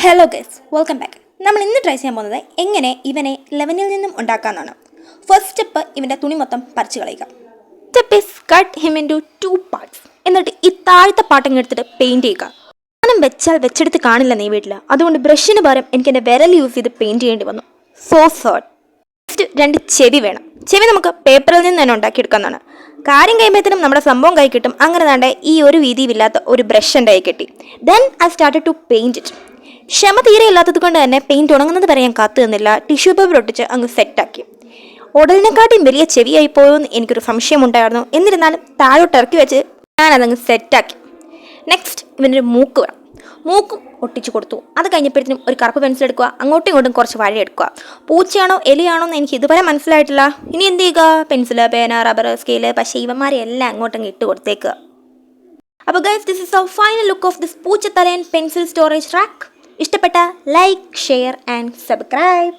Hello guys welcome back നമ്മൾ ഇന്ന് try ചെയ്യാൻ പോകുന്നത് എങ്ങനെ ഇവനെ ലെവനിൽ നിന്നും ഉണ്ടാക്കാമെന്നാണ് ഫസ്റ്റ് സ്റ്റെപ്പ് ഇവന്റെ തുണി മൊത്തം പറിച്ചു കളയുക. Step is cut him into two parts എന്നിട്ട് ഈ താഴത്തെ പാട്ടങ്ങ് എടുത്തിട്ട് പെയിന്റ് ചെയ്യുക. ഞാനും വെച്ചാൽ വെച്ചെടുത്ത് കാണില്ല നീ വീട്ടിൽ അതുകൊണ്ട് ബ്രഷിന് പകരം എനിക്ക് എന്റെ വിരൽ യൂസ് ചെയ്ത് പെയിന്റ് ചെയ്യേണ്ടി വന്നു. സോ സോട്ട് നെക്സ്റ്റ് രണ്ട് ചെവി വേണം. ചെവി നമുക്ക് പേപ്പറിൽ നിന്ന് തന്നെ ഉണ്ടാക്കിയെടുക്കാവുന്നതാണ് കാര്യം കഴിയുമ്പോഴത്തേനും നമ്മുടെ സംഭവം കൈ കിട്ടും. അങ്ങനെ താണ്ടെ ഈ ഒരു വീതിയില്ലാത്ത ഒരു ബ്രഷ് എന്റെ കൈ കിട്ടി. Then I started to paint it ക്ഷമ തീരെ ഇല്ലാത്തത് കൊണ്ട് തന്നെ പെയിന്റ് ഉണങ്ങുന്നത് വരെ ഞാൻ കാത്തു നിന്നില്ല. ടിഷ്യൂ പേപ്പർ ഒട്ടിച്ച് അങ്ങ് സെറ്റാക്കി ഉടലിനെക്കാട്ടിയും വലിയ ചെവിയായി പോയെന്ന് എനിക്കൊരു സംശയമുണ്ടായിരുന്നു എന്നിരുന്നാലും താഴോട്ട് ഇറക്കി വെച്ച് ഞാൻ ഞാനതങ്ങ് സെറ്റാക്കി നെക്സ്റ്റ് ഇവനൊരു മൂക്ക് വേണം. മൂക്കും ഒട്ടിച്ചു കൊടുത്തു. അത് കഴിഞ്ഞപ്പോഴത്തേനും ഒരു കറുപ്പ് പെൻസിൽ എടുക്കുക അങ്ങോട്ടും ഇങ്ങോട്ടും കുറച്ച് വഴി എടുക്കുക. പൂച്ചയാണോ എലിയാണോ എന്ന് എനിക്ക് ഇതുവരെ മനസ്സിലായിട്ടില്ല. ഇനി എന്ത് ചെയ്യുക? പെൻസിൽ പേന റബ്ബർ സ്കെയിൽ പക്ഷേ ഇവന്മാരെ എല്ലാം അങ്ങോട്ടും ഇട്ട് കൊടുത്തേക്കുക അപ്പോൾ guys this is the final look of this പൂച്ചത്തലയൻ pencil storage rack ഇഷ്ടപ്പെട്ട ലൈക്ക് ഷെയർ ആൻഡ് സബ്സ്ക്രൈബ്.